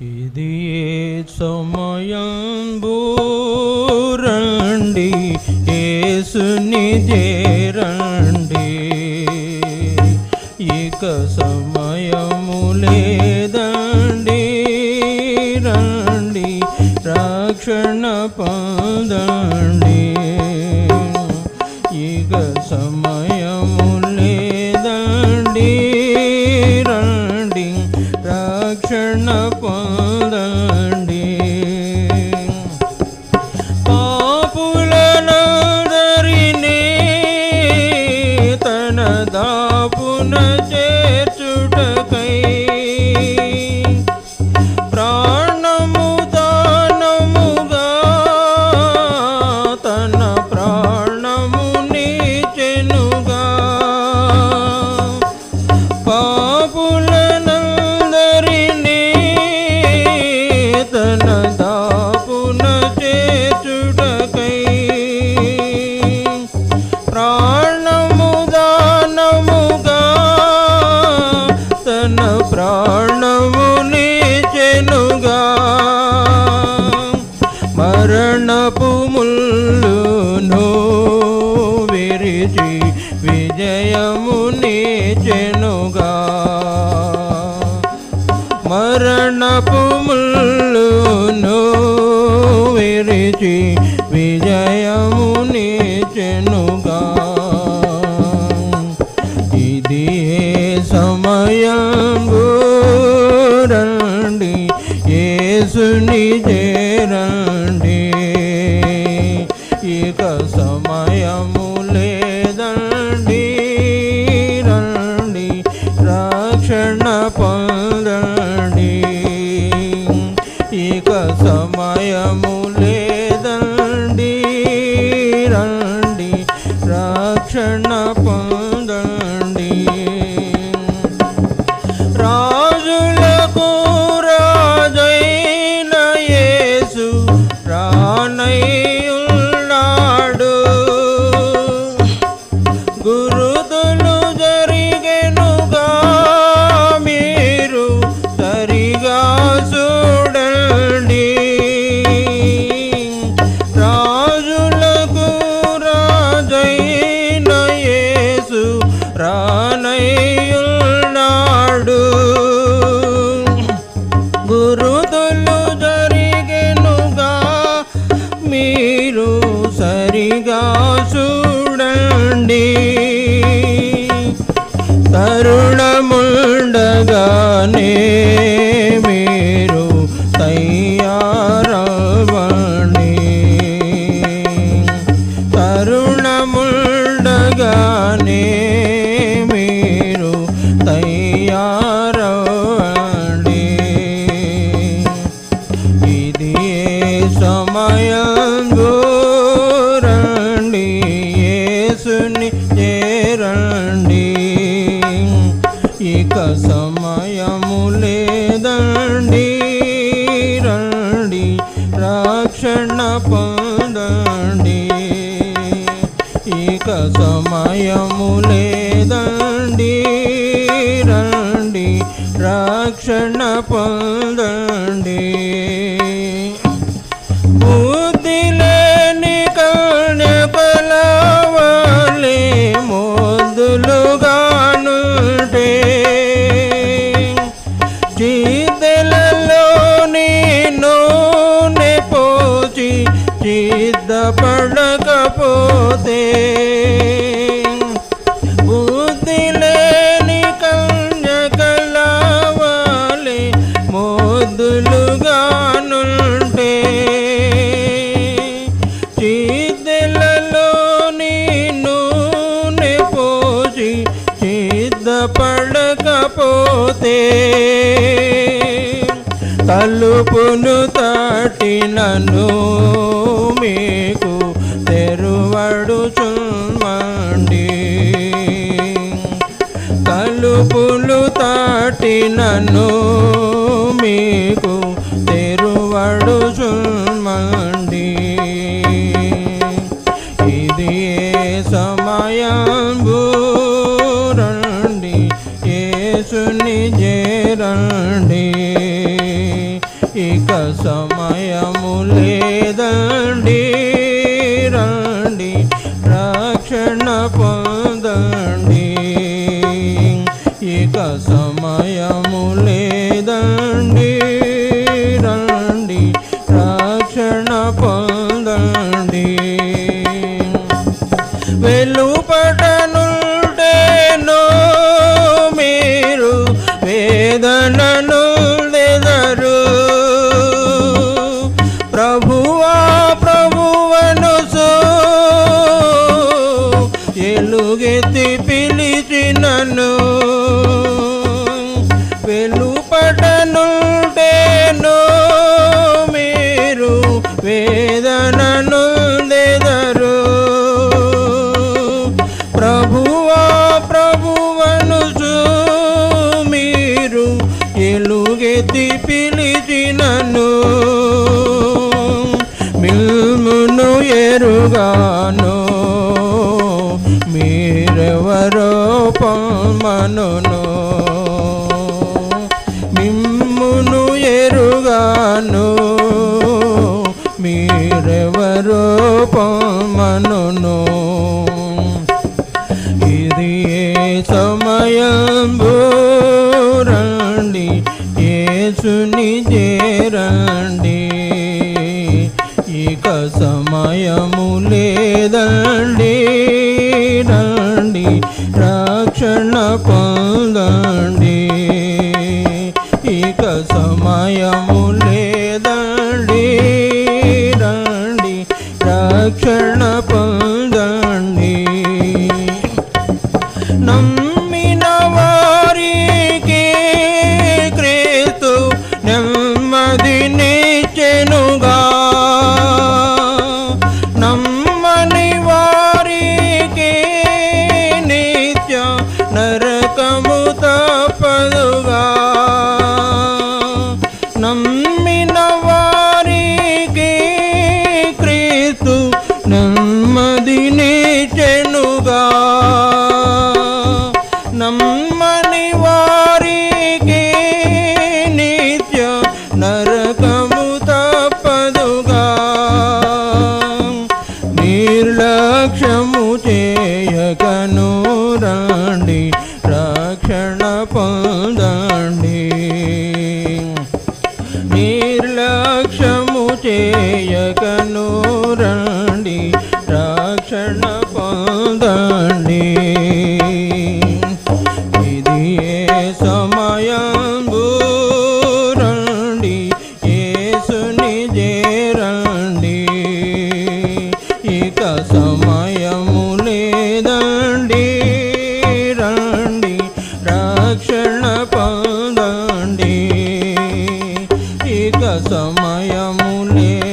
ఇది సమయం బూరండి ఏసుని దే নিজেরা మీరు సరిగా చూడండి. కరుణముండగానే రక్షణ పొందండి. ఇక సమయము లేదండి. రండి రక్షణ పొందండి. చూపును తటినను మీకు తెరువడు చుమండి తలుపులు తటినను మీకు ఇక సమయము లేదండి. రండి రక్షణ పొందండి. ఇక సమయము లేదండి. రండి రక్షణ పొందండి. వెలుపటనుంటేనో వెలుపటనుంటేనో మీరు వేదనను దెదరు ప్రభువా ప్రభువను మీరు ఎలుగెత్తి పిలిచినను. మిల్మును ఎరుగాను. మీరెవరో పొమ్మనును. ఎరుగాను మీరెవరో పొమ్మనును. ఇది ఏ సమయంబు రక్షణ పొందండి. నమ్మిన వారికి క్రీస్తు నెమ్మది నిచ్చెనుగా నమ్మని వారికి నిత్య నరకము తప్పదుగా. ayamune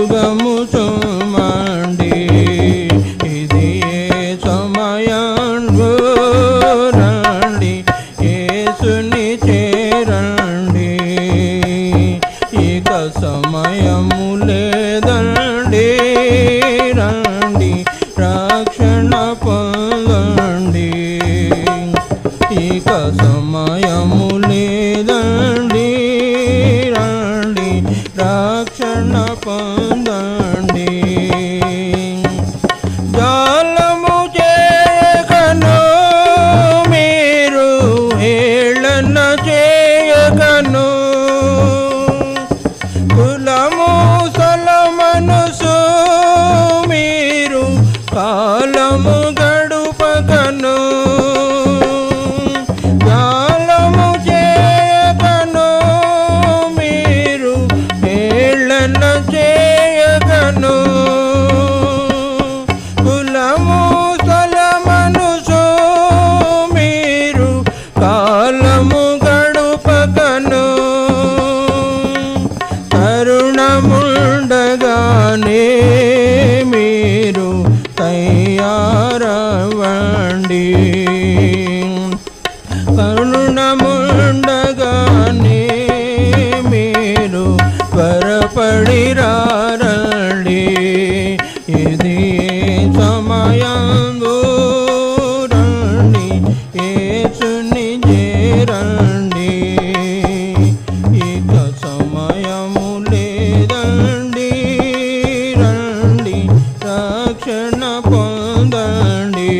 యుగము సుమండి ఇది ఏ సమయండి ఏసుని చేరండి. ఇక సమయము లేదండి. రండి రక్షణ పొందండి. ఇక సమయం కాపడిరారండి ఇది సమయంబు రండి ఏసుని చేరండి ఇక సమయము లేదండి రండి రక్షణ పొందండి